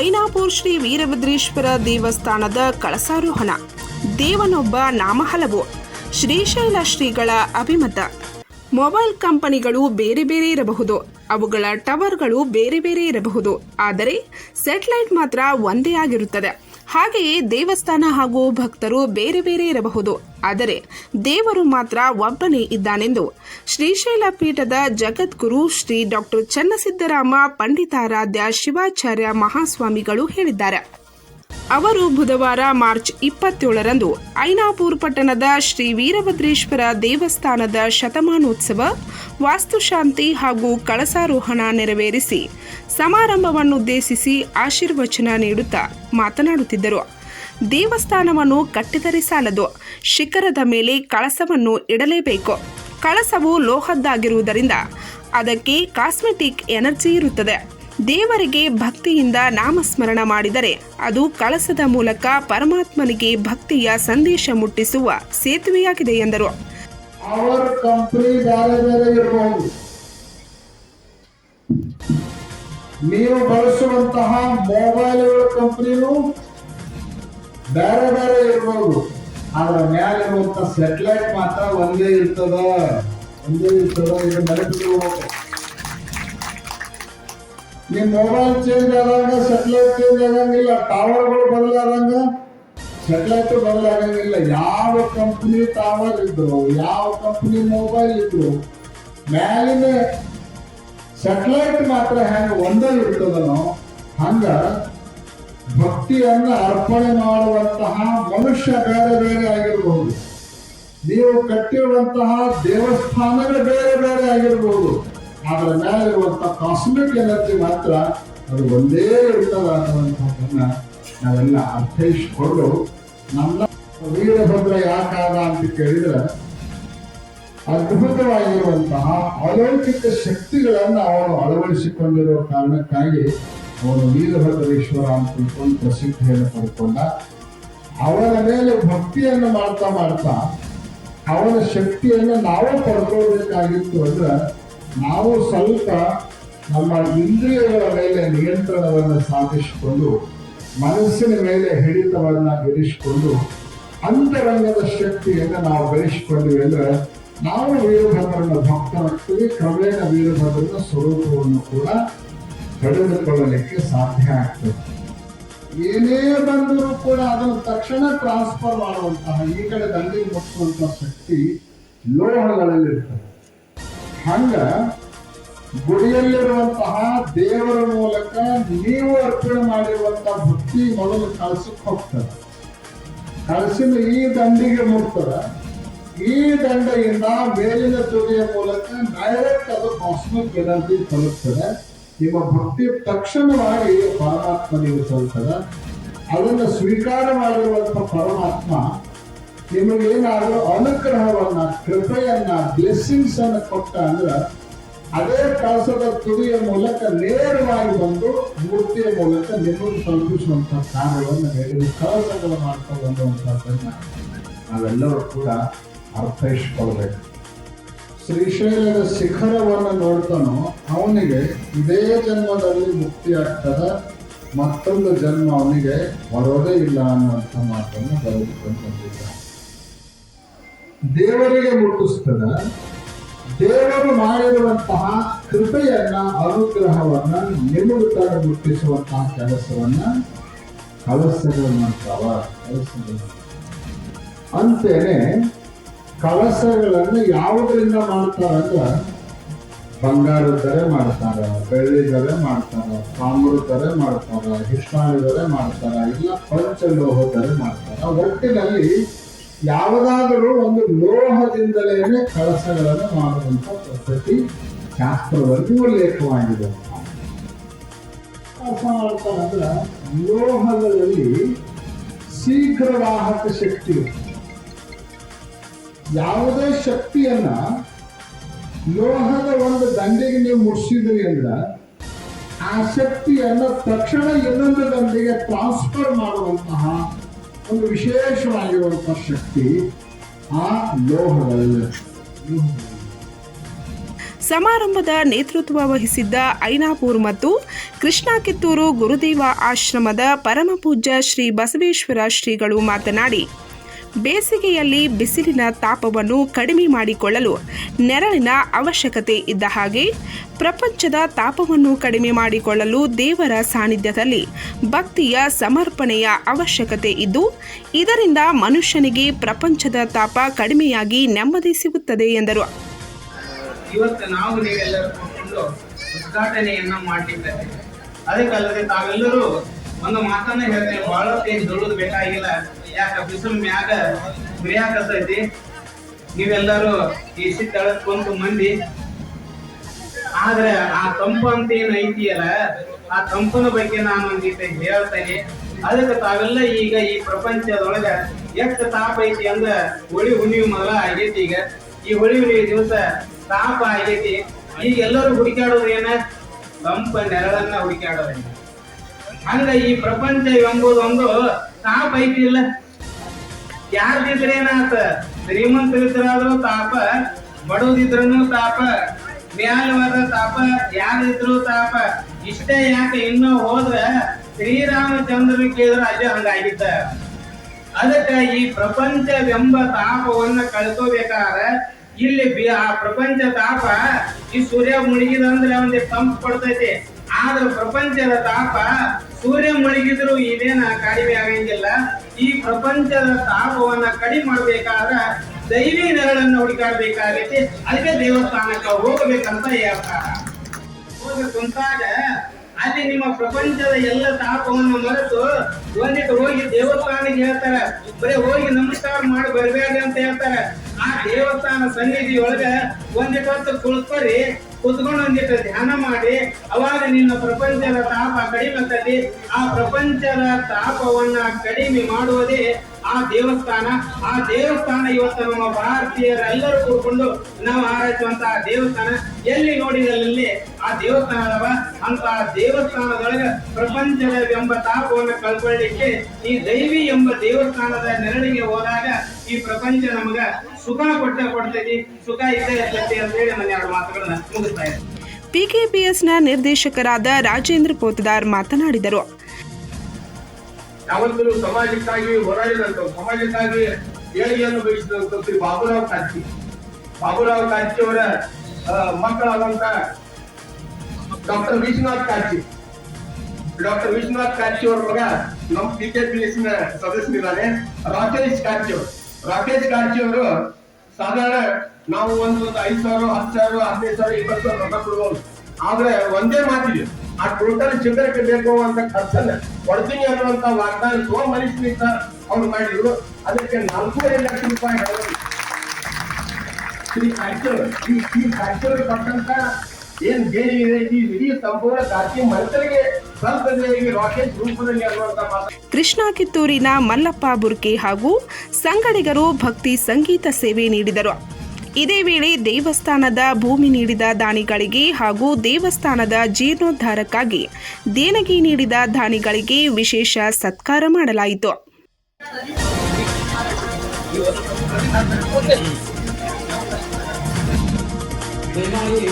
Ainapur Shri Veerabhadreshwara ದೇವಸ್ಥಾನದ ಕಳಸಾರೋಹಣ. ದೇವನೊಬ್ಬ ನಾಮ ಹಲವು ಶ್ರೀಶೈಲ ಶ್ರೀಗಳ ಅಭಿಮತ. ಮೊಬೈಲ್ ಕಂಪನಿಗಳು ಬೇರೆ ಬೇರೆ ಇರಬಹುದು. ಅವುಗಳ ಟವರ್ಗಳು ಬೇರೆ ಬೇರೆ ಇರಬಹುದು. ಆದರೆ, ಸ್ಯಾಟಲೈಟ್ ಮಾತ್ರ ಒಂದೇ ಆಗಿರುತ್ತದೆ. ಹಾಗೆಯೇ ದೇವಸ್ಥಾನ ಹಾಗೂ ಭಕ್ತರು ಬೇರೆ ಬೇರೆ ಇರಬಹುದು. ಆದರೆ ದೇವರು ಮಾತ್ರ ಒಬ್ಬನೇ ಇದ್ದಾನೆಂದು ಶ್ರೀಶೈಲ ಪೀಠದ ಜಗದ್ಗುರು ಶ್ರೀ ಡಾಕ್ಟರ್ ಚನ್ನಸಿದ್ದರಾಮ ಪಂಡಿತಾರಾಧ್ಯ ಶಿವಾಚಾರ್ಯ ಮಹಾಸ್ವಾಮಿಗಳು ಹೇಳಿದ್ದಾರೆ. ಅವರು ಬುಧವಾರ ಮಾರ್ಚ್ ಇಪ್ಪತ್ತೇಳರಂದು ಐನಾಪುರ್ ಪಟ್ಟಣದ ಶ್ರೀ ವೀರಭದ್ರೇಶ್ವರ ದೇವಸ್ಥಾನದ ಶತಮಾನೋತ್ಸವ, ವಾಸ್ತುಶಾಂತಿ ಹಾಗೂ ಕಳಸಾರೋಹಣ ನೆರವೇರಿಸಿ ಸಮಾರಂಭವನ್ನುದ್ದೇಶಿಸಿ ಆಶೀರ್ವಚನ ನೀಡುತ್ತಾ ಮಾತನಾಡುತ್ತಿದ್ದರು. ದೇವಸ್ಥಾನವನ್ನು ಕಟ್ಟಿದರೆ ಸಾಲದು. ಶಿಖರದ ಮೇಲೆ ಕಳಸವನ್ನು ಇಡಲೇಬೇಕು. ಕಳಸವು ಲೋಹದ್ದಾಗಿರುವುದರಿಂದ ಅದಕ್ಕೆ ಕಾಸ್ಮೆಟಿಕ್ ಎನರ್ಜಿ ಇರುತ್ತದೆ. ದೇವರಿಗೆ ಭಕ್ತಿಯಿಂದ ನಾಮಸ್ಮರಣ ಮಾಡಿದರೆ ಅದು ಕಳಸದ ಮೂಲಕ ಪರಮಾತ್ಮನಿಗೆ ಭಕ್ತಿಯ ಸಂದೇಶ ಮುಟ್ಟಿಸುವ ಸೇತುವೆಯಾಗಿದೆ ಎಂದರು. ನೀವು ಬಳಸುವಂತಹ ಮೊಬೈಲ್ ಕಂಪನಿನೂ ಬೇರೆ ಬೇರೆ ಇರ್ಬೋದು. ಮೇಲೆ ಇರುವಂತಹ ಸೆಟಲೈಟ್ ಮಾತ್ರ ಒಂದೇ ಇರ್ತದ. ಒಂದೇ ಇರ್ತದ, ಇದು ನೆನಪಿಟ್ಕೋಬೇಕು ನಿಮ್ ಮೊಬೈಲ್ ಚೇಂಜ್ ಆದಾಗ ಸೆಟಲೈಟ್ ಚೇಂಜ್ ಆಗಂಗಿಲ್ಲ ಟವರ್ಗಳು ಬದಲಾದಂಗ ಸೆಟಲೈಟ್ ಬದಲಾಗಂಗಿಲ್ಲ. ಯಾವ ಕಂಪನಿ ಟವರ್ ಇದ್ರು, ಯಾವ ಕಂಪನಿ ಮೊಬೈಲ್ ಇದ್ರು, ಮ್ಯಾಲಿನ ಸೆಟಲೈಟ್ ಮಾತ್ರ ಹೆಂಗ ಒಂದೇ ಇರ್ತದನೋ ಹಂಗ ಭಕ್ತಿಯನ್ನ ಅರ್ಪಣೆ ಮಾಡುವಂತಹ ಮನುಷ್ಯ ಬೇರೆ ಬೇರೆ ಆಗಿರಬಹುದು ನೀವು ಕಟ್ಟಿರುವಂತಹ ದೇವಸ್ಥಾನಗಳು ಬೇರೆ ಬೇರೆ ಆಗಿರಬಹುದು ಅದರ ಮೇಲಿರುವಂತಹ ಕಾಸ್ಮಿಕ್ ಎನರ್ಜಿ ಮಾತ್ರ ಅದು ಒಂದೇ ಇರ್ತದ ಅನ್ನುವಂಥದ್ದನ್ನ ನಾವೆಲ್ಲ ಅರ್ಥೈಸಿಕೊಂಡು ನಮ್ಮ ವೀರಭದ್ರ ಯಾಕಾದ ಅಂತ ಕೇಳಿದ್ರೆ ಅದ್ಭುತವಾಗಿರುವಂತಹ ಅಲೌಕಿಕ ಶಕ್ತಿಗಳನ್ನ ಅವನು ಅಳವಡಿಸಿಕೊಂಡಿರುವ ಕಾರಣಕ್ಕಾಗಿ ಅವನು ವೀರಭದ್ರೇಶ್ವರ ಅಂತ ತಿಳ್ಕೊಂಡು ಪ್ರಸಿದ್ಧಿಯನ್ನು ಪಡ್ಕೊಂಡ. ಅವನ ಮೇಲೆ ಭಕ್ತಿಯನ್ನು ಮಾಡ್ತಾ ಮಾಡ್ತಾ ಅವನ ಶಕ್ತಿಯನ್ನು ನಾವು ಪಡ್ಕೊಳ್ಬೇಕಾಗಿತ್ತು ಅಂದ್ರೆ ನಾವು ಸ್ವಲ್ಪ ನಮ್ಮ ಇಂದ್ರಿಯಗಳ ಮೇಲೆ ನಿಯಂತ್ರಣವನ್ನು ಸಾಧಿಸಿಕೊಂಡು ಮನಸ್ಸಿನ ಮೇಲೆ ಹಿಡಿತವನ್ನು ಇರಿಸಿಕೊಂಡು ಅಂತರಂಗದ ಶಕ್ತಿಯನ್ನು ನಾವು ಬೆಳೆಸಿಕೊಂಡ್ವಿ ಅಂದ್ರೆ ನಾವು ವೀರಭದ್ರನ ಭಕ್ತರಾಗ್ತೀವಿ ಕ್ರಮೇಣ ವೀರಭದ್ರನ ಸ್ವರೂಪವನ್ನು ಕೂಡ ಪಡೆದುಕೊಳ್ಳಲಿಕ್ಕೆ ಸಾಧ್ಯ ಆಗ್ತದೆ. ಏನೇ ಬಂದರೂ ಕೂಡ ಅದನ್ನು ತಕ್ಷಣ ಟ್ರಾನ್ಸ್ಫರ್ ಮಾಡುವಂತಹ ಈ ಕಡೆ ದಂಡಿಗೆ ಮುಟ್ಟುವಂತಹ ಶಕ್ತಿ ಲೋಹಗಳಲ್ಲಿರ್ತದೆ. ಹಂಗ ಗುಡಿಯಲ್ಲಿರುವಂತಹ ದೇವರ ಮೂಲಕ ನೀವು ಅರ್ಪಣೆ ಮಾಡಿರುವಂತಹ ಭಕ್ತಿ ಮೊದಲು ಕಳ್ಸಕ್ ಹೋಗ್ತದೆ. ಕಳಸಿನ ಈ ದಂಡಿಗೆ ಮುಟ್ತದ. ಈ ದಂಡೆಯಿಂದ ಮೇಲಿನ ತುದಿಯ ಮೂಲಕ ಡೈರೆಕ್ಟ್ ಅದು ಕಾಸ್ಮಿಕ್ ಎನರ್ಜಿ ತಲುಪ್ತದೆ. ನಿಮ್ಮ ಭಕ್ತಿ ತಕ್ಷಣವಾಗಿ ಪರಮಾತ್ಮನಿಗೆ ತಲುಪ್ತದೆ. ಅದನ್ನು ಸ್ವೀಕಾರ ಮಾಡಿರುವಂತಹ ಪರಮಾತ್ಮ ನಿಮಗೇನಾದ್ರೂ ಅನುಗ್ರಹವನ್ನ, ಕೃಪೆಯನ್ನ ಬ್ಲೆಸ್ಸಿಂಗ್ಸ್ ಅನ್ನ ಕೊಟ್ಟ ಅಂದ್ರೆ, ಅದೇ ಕಳಸದ ತುದಿಯ ಮೂಲಕ ನೇರವಾಗಿ ಬಂದು ಮೂರ್ತಿಯ ಮೂಲಕ ನಿಮಗೆ ತಲುಪಿಸುವಂತಹ ಕಾರ್ಯವನ್ನು ಹೇಳಿ ಕಳಸಗಳು ಮಾಡ್ಕೊಂಡು ಬಂದುವಂತಹದ್ದನ್ನ ನಾವೆಲ್ಲರೂ ಕೂಡ ಅರ್ಥೈಸಿಕೊಳ್ಬೇಕು. ಶ್ರೀಶೈಲದ ಶಿಖರವನ್ನು ನೋಡ್ತಾನೋ, ಅವನಿಗೆ ಇದೇ ಜನ್ಮದಲ್ಲಿ ಮುಕ್ತಿ ಆಗ್ತದ, ಮತ್ತೊಂದು ಜನ್ಮ ಅವನಿಗೆ ಬರೋದೇ ಇಲ್ಲ ಅನ್ನುವಂಥ ಮಾತನ್ನು ಬರೆದುಕೊಂಡು ದೇವರಿಗೆ ಮುಟ್ಟಿಸ್ತದ ದೇವರು ಮಾಡಿರುವಂತಹ ಕೃಪೆಯನ್ನ, ಅನುಗ್ರಹವನ್ನ ನಿಮಗೆ ತರ ಮುಟ್ಟಿಸುವಂತಹ ಕೆಲಸವನ್ನ ಕಳಸಗಳು ಮಾಡ್ತಾವ. ಕಳಸಗಳು ಅಂತೇನೆ ಕಳಸಗಳನ್ನು ಯಾವುದರಿಂದ ಮಾಡ್ತಾರಂದ್ರ ಬಂಗಾರದರೆ ಮಾಡ್ತಾರ ಬೆಳ್ಳಿದರೆ ಮಾಡ್ತಾರ ತಾಮ್ರದರೆ ಮಾಡ್ತಾರ ಹಿಷ್ಟಾಣಿದರೆ ಮಾಡ್ತಾರ, ಇಲ್ಲ ಪಂಚಲೋಹದರೆ ಮಾಡ್ತಾರ. ಒಟ್ಟಿನಲ್ಲಿ ಯಾವುದಾದರೂ ಒಂದು ಲೋಹದಿಂದಲೇ ಕಳಸಗಳನ್ನು ಮಾಡುವಂತ ಪದ್ಧತಿ ಶಾಸ್ತ್ರದಲ್ಲಿ ಉಲ್ಲೇಖವಾಗಿದೆ ಅಂದ್ರೆ ಲೋಹದಲ್ಲಿ ಶೀಘ್ರವಾಹಕ ಶಕ್ತಿ. ಯಾವುದೇ ಶಕ್ತಿಯನ್ನ ಲೋಹದ ಒಂದು ದಂಡೆಗೆ ನೀವು ಮುಟ್ಸಿದ್ರಿ ಅಂದ್ರ ಆ ಶಕ್ತಿಯನ್ನ ತಕ್ಷಣ ಇನ್ನೊಂದು ದಂಡೆಗೆ ಟ್ರಾನ್ಸ್ಫರ್ ಮಾಡುವಂತಹ ಒಂದು ವಿಶೇಷವಾಗಿರುವಂತಹ ಶಕ್ತಿ ಆ ಲೋಹಗಳಲ್ಲಿ. ಸಮಾರಂಭದ ನೇತೃತ್ವ ವಹಿಸಿದ್ದ ಐನಾಪೂರ್ ಮತ್ತು ಕೃಷ್ಣ ಕಿತ್ತೂರು ಗುರುದೇವ ಆಶ್ರಮದ ಪರಮಪೂಜ್ಯ ಶ್ರೀ ಬಸವೇಶ್ವರ ಶ್ರೀಗಳು ಮಾತನಾಡಿ ಬೇಸಿಗೆಯಲ್ಲಿ ಬಿಸಿಲಿನ ತಾಪವನ್ನು ಕಡಿಮೆ ಮಾಡಿಕೊಳ್ಳಲು ನೆರಳಿನ ಅವಶ್ಯಕತೆ ಇದ್ದ ಹಾಗೆ ಪ್ರಪಂಚದ ತಾಪವನ್ನು ಕಡಿಮೆ ಮಾಡಿಕೊಳ್ಳಲು ದೇವರ ಸಾನ್ನಿಧ್ಯದಲ್ಲಿ ಭಕ್ತಿಯ ಸಮರ್ಪಣೆಯ ಅವಶ್ಯಕತೆ ಇದ್ದು, ಇದರಿಂದ ಮನುಷ್ಯನಿಗೆ ಪ್ರಪಂಚದ ತಾಪ ಕಡಿಮೆಯಾಗಿ ನೆಮ್ಮದಿ ಸಿಗುತ್ತದೆ ಎಂದರು. ಉದ್ಘಾಟನೆಯನ್ನ ಮಾಡ್ಲಿದ್ದಾರೆ ಅದಕ್ಕಲ್ಲದೆ ತಾವೆಲ್ಲರೂ ಒಂದು ಮಾತನ್ನ ಹೇಳ್ತೇನೆ ಬಹಳಷ್ಟು ಏನ್ ದುಡಿದು ಬೇಕಾಗಿಲ್ಲ. ಯಾಕ, ಬಿಸಿಲು ಮ್ಯಾಗ ಬಿರಿಯಾಕತೈತಿ ನೀವೆಲ್ಲರೂ ಈ ಸಿ ಕುಂತು ಮಂದಿ ಆದ್ರೆ ಆ ತಂಪು ಅಂತ ಏನ್ ಐತಿಯಲ್ಲ ಆ ತಂಪನ ಬಗ್ಗೆ ನಾನು ಒಂದಿಟ್ಟು ಹೇಳ್ತೇನೆ. ಅದಕ್ಕೆ ತಾವೆಲ್ಲ ಈಗ ಈ ಪ್ರಪಂಚದೊಳಗ ಎಷ್ಟು ತಾಪ ಐತಿ ಅಂದ್ರ ಹೋಳಿ ಹುಣ್ಣಿಮೆ ಮೊದಲ ಆಗೈತಿ ಈಗ. ಈ ಹೋಳಿ ಹುಣ್ಣಿಮೆ ದಿವಸ ತಾಪ ಆಗೈತಿ. ಈಗ ಎಲ್ಲರೂ ಹುಡುಕಾಡೋದು ಏನ? ತಂಪ ನೆರಳನ್ನ ಹುಡುಕಾಡೋದು ಹಂಗ ಈ ಪ್ರಪಂಚ ಎಂಬುದು ಒಂದು ತಾಪ ಐತಿ ಇಲ್ಲ? ಯಾರ್ದಿದ್ರೆ ಏನಾತ? ಶ್ರೀಮಂತರಿದ್ರಾದ್ರೂ ತಾಪ ಬಡವದಿದ್ರೂ ತಾಪ ಮ್ಯಾಲವಾದ ತಾಪ ಯಾರಿದ್ರು ತಾಪ. ಇಷ್ಟೇ ಯಾಕೆ ಇನ್ನೂ ಹೋದ್ರ ಶ್ರೀರಾಮಚಂದ್ರನ ಕೇಳಿದ್ರೆ ಅಲ್ಲೇ ಹಂಗಾಗಿತ್ತ ಅದಕ್ಕೆ ಈ ಪ್ರಪಂಚವೆಂಬ ತಾಪವನ್ನ ಕಳ್ಕೋಬೇಕಾದ್ರೆ ಇಲ್ಲಿ ಆ ಪ್ರಪಂಚ ತಾಪ ಈ ಸೂರ್ಯ ಮುಳುಗಿದಂದ್ರೆ ಒಂದು ತಂಪು ಕೊಡ್ತೈತಿ. ಆದ್ರ ಪ್ರಪಂಚದ ತಾಪ ಸೂರ್ಯ ಮುಳುಗಿದ್ರು ಇದೇನ ಕಡಿಮೆ ಆಗಂಗಿಲ್ಲ. ಈ ಪ್ರಪಂಚದ ತಾಪವನ್ನ ಕಡಿಮೆ ಮಾಡ್ಬೇಕಾದ್ರ ದೈವಿ ನೆರಳನ್ನು ಹುಡುಕಾಡ್ಬೇಕಾಗೈತಿ. ಅದಕ್ಕೆ ದೇವಸ್ಥಾನಕ್ಕೆ ಹೋಗ್ಬೇಕಂತ ಹೇಳ್ತಾರ ಹೋಗಿ ಕುಂತಾಗ ಅಲ್ಲಿ ನಿಮ್ಮ ಪ್ರಪಂಚದ ಎಲ್ಲ ತಾಪವನ್ನು ಮರೆತು ಒಂದಿಟ್ಟು ಹೋಗಿ ದೇವಸ್ಥಾನಕ್ಕೆ ಹೇಳ್ತಾರ, ಬರೀ ಹೋಗಿ ನಮಸ್ಕಾರ ಮಾಡಿ ಬರಬೇಡ ಅಂತ ಹೇಳ್ತಾರ. ಆ ದೇವಸ್ಥಾನ ಸನ್ನಿಧಿ ಒಳಗ ಒಂದಿಟ್ಟು ಹೊತ್ತು ಕುಳ್ಕೊರಿ ಕುತ್ಕೊಂಡು ಧ್ಯಾನ ಮಾಡಿ ಅವಾಗ ನಿನ್ನ ಪ್ರಪಂಚದ ತಾಪ ಕಡಿಮೆ ಆ ಪ್ರಪಂಚದ ತಾಪವನ್ನ ಕಡಿಮೆ ಮಾಡುವುದೇ ಆ ದೇವಸ್ಥಾನ ಆ ದೇವಸ್ಥಾನ ಇವತ್ತು ನಮ್ಮ ಭಾರತೀಯರೆಲ್ಲರೂ ಕೂರ್ಕೊಂಡು ನಾವು ಆರಾಧಿಸುವಂತಹ ದೇವಸ್ಥಾನ. ಎಲ್ಲಿ ನೋಡಿದಲ್ಲಿ ಆ ದೇವಸ್ಥಾನ ಅಂತ ಅಂತ ದೇವಸ್ಥಾನದೊಳಗೆ ಪ್ರಪಂಚದ ಎಂಬ ತಾಪವನ್ನು ಕಳ್ಕೊಳ್ಳಿಕ್ಕೆ ಈ ದೈವಿ ಎಂಬ ದೇವಸ್ಥಾನದ ನೆರಳಿಗೆ ಹೋದಾಗ ಈ ಪ್ರಪಂಚ ನಮಗ ಸುಖ ಕೊಟ್ಟ ಕೊಡ್ತೈತಿ. ಸುಖ ಇದ್ದೇ ಇರ್ತೈತಿ ಅಂತ ಹೇಳಿ ನಾನು ಎರಡು ಮಾತುಗಳನ್ನ ಮುಗಿಸ್ತಾ ಇದ್ದೀನಿ. ಪಿಕೆಪಿಎಸ್ನ ನಿರ್ದೇಶಕರಾದ ರಾಜೇಂದ್ರ ಪೋತದಾರ್ ಮಾತನಾಡಿದರು. ಯಾವತ್ತೂ ಸಮಾಜಕ್ಕಾಗಿ ಹೋರಾಡಿದಂತ ಸಮಾಜಕ್ಕಾಗಿ ಏಳಿಗೆಯನ್ನು ಬಯಸಿದಂತ ಶ್ರೀ ಬಾಬುರಾವ್ ಕಾಂಚಿ. ಬಾಬುರಾವ್ ಕಾಂಚಿ ಅವರ ಮಕ್ಕಳಾದಂತ ಡಾಕ್ಟರ್ ವಿಶ್ವನಾಥ್ ಕಾಂಚಿ. ಡಾಕ್ಟರ್ ವಿಶ್ವನಾಥ್ ಕಾಂಚಿ ಅವರ ಮಗ ನಮ್ಮ ಪಿ ಪಿ ಎಸ್ನ ಸದಸ್ಯರಿದ್ದಾರೆ. ರಾಕೇಶ್ ಕಾಂಚಿ ಅವರು. ರಾಕೇಶ್ ಕಾಂಚಿ ಅವರು ಸಾಧಾರಣ ನಾವು ಒಂದು ಒಂದು ಐದು ಸಾವಿರ, ಹತ್ತು ಸಾವಿರ, ಹದಿನೈದು ಸಾವಿರ, ಇಪ್ಪತ್ತು ಸಾವಿರ ರೊಕ್ಕ ಕೊಡ್ಬೋದು. ಆದ್ರೆ ಒಂದೇ ಮಾತಿದೆ. ಆ ಟೋಟಲ್ ಚಿತ್ರಕ್ಕೆ ಬೇಕು ಅಂತ ಖರ್ಚನ್ನ ಕೊಡ್ತೀನಿ ಅನ್ನುವಂತ ವಾಗ್ದಾನ ಸೋ ಮನುಷ್ಯನಿಂದ ಅವ್ರು ಮಾಡಿದ್ರು. ಅದಕ್ಕೆ ನಾಲ್ಕೂವರೆ ಲಕ್ಷ ರೂಪಾಯಿ ಈ ಕೊಟ್ಟಂತ ಏನ್ ಬೇರೆ ಇದೆ, ಈ ಇಡೀ ಸಂಪೂರ್ಣ ಜಾತಿ ಮನುಷ್ಯರಿಗೆ ಕೃಷ್ಣ ಕಿತ್ತೂರಿನ ಮಲ್ಲಪ್ಪ ಬುರ್ಕಿ ಹಾಗೂ ಸಂಗಡಿಗರು ಭಕ್ತಿ ಸಂಗೀತ ಸೇವೆ ನೀಡಿದರು. ಇದೇ ವೇಳೆ ದೇವಸ್ಥಾನದ ಭೂಮಿ ನೀಡಿದ ದಾನಿಗಳಿಗೆ ಹಾಗೂ ದೇವಸ್ಥಾನದ ಜೀರ್ಣೋದ್ಧಾರಕ್ಕಾಗಿ ದೇಣಗಿ ನೀಡಿದ ದಾನಿಗಳಿಗೆ ವಿಶೇಷ ಸತ್ಕಾರ ಮಾಡಲಾಯಿತು. ದಯಮಾಡಿ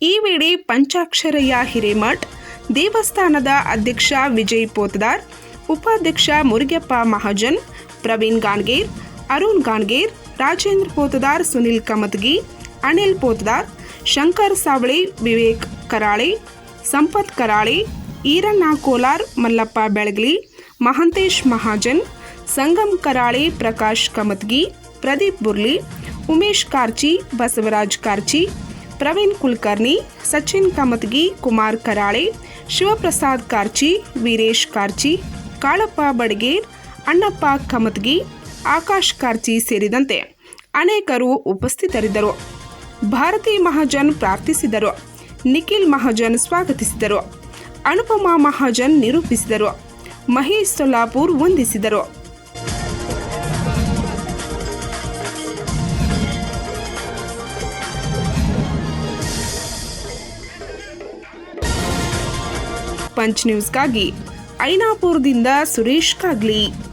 ಈ ವೇಳೆ ಪಂಚಾಕ್ಷರಯ್ಯ ಹಿರೇಮಠ್ ದೇವಸ್ಥಾನದ ಅಧ್ಯಕ್ಷ ವಿಜಯ್ ಪೋತದಾರ್ ಉಪಾಧ್ಯಕ್ಷ ಮುರುಗಪ್ಪ ಮಹಾಜನ್ ಪ್ರವೀಣ್ ಗಾನ್ಗೇರ್ ಅರುಣ್ ಗಾಣ್ಗೇರ್ ರಾಜೇಂದ್ರ ಪೋತದಾರ್ ಸುನಿಲ್ ಕಮತ್ಗಿ, ಅನಿಲ್ ಪೋತದಾರ್, ಶಂಕರ್ ಸಾವಳಿ, ವಿವೇಕ್ ಕರಾಳೆ, ಸಂಪತ್ ಕರಾಳೆ, ಈರಣ್ಣ ಕೋಲಾರ್, ಮಲ್ಲಪ್ಪ ಬೆಳಗಲಿ, ಮಹಂತೇಶ್ ಮಹಾಜನ್ ಸಂಗಮ್ ಕರಾಳೆ, ಪ್ರಕಾಶ್ ಕಮತ್ಗಿ, ಪ್ರದೀಪ್ ಬುರ್ಲಿ, ಉಮೇಶ್ ಕಾರ್ಚಿ, ಬಸವರಾಜ್ ಕಾರ್ಚಿ, ಪ್ರವೀಣ್ ಕುಲಕರ್ಣಿ, ಸಚಿನ್ ಕಮತ್ಗಿ, ಕುಮಾರ್ ಕರಾಳೆ, ಶಿವಪ್ರಸಾದ್ ಕಾರ್ಚಿ, ವೀರೇಶ್ ಕಾರ್ಚಿ, ಕಾಳಪ್ಪ ಬಡಗೇರ್, ಅಣ್ಣಪ್ಪ ಕಮತ್ಗಿ ಆಕಾಶ್ ಕಾರ್ಚಿ ಸೇರಿದಂತೆ ಅನೇಕರು ಉಪಸ್ಥಿತರಿದ್ದರು. ಭಾರತಿ ಮಹಾಜನ್ ಪ್ರಾರ್ಥಿಸಿದರು. ನಿಖಿಲ್ ಮಹಾಜನ್ ಸ್ವಾಗತಿಸಿದರು. ಅನುಪಮಾ ಮಹಾಜನ್ ನಿರೂಪಿಸಿದರು. ಮಹೇಶ್ ಸೊಲ್ಲಾಪುರ್ ವಂದಿಸಿದರು. ಪಂಚ್ ನ್ಯೂಸ್ಗಾಗಿ ಐನಾಪುರದಿಂದ ಸುರೇಶ್ ಕಾಗ್ಲಿ.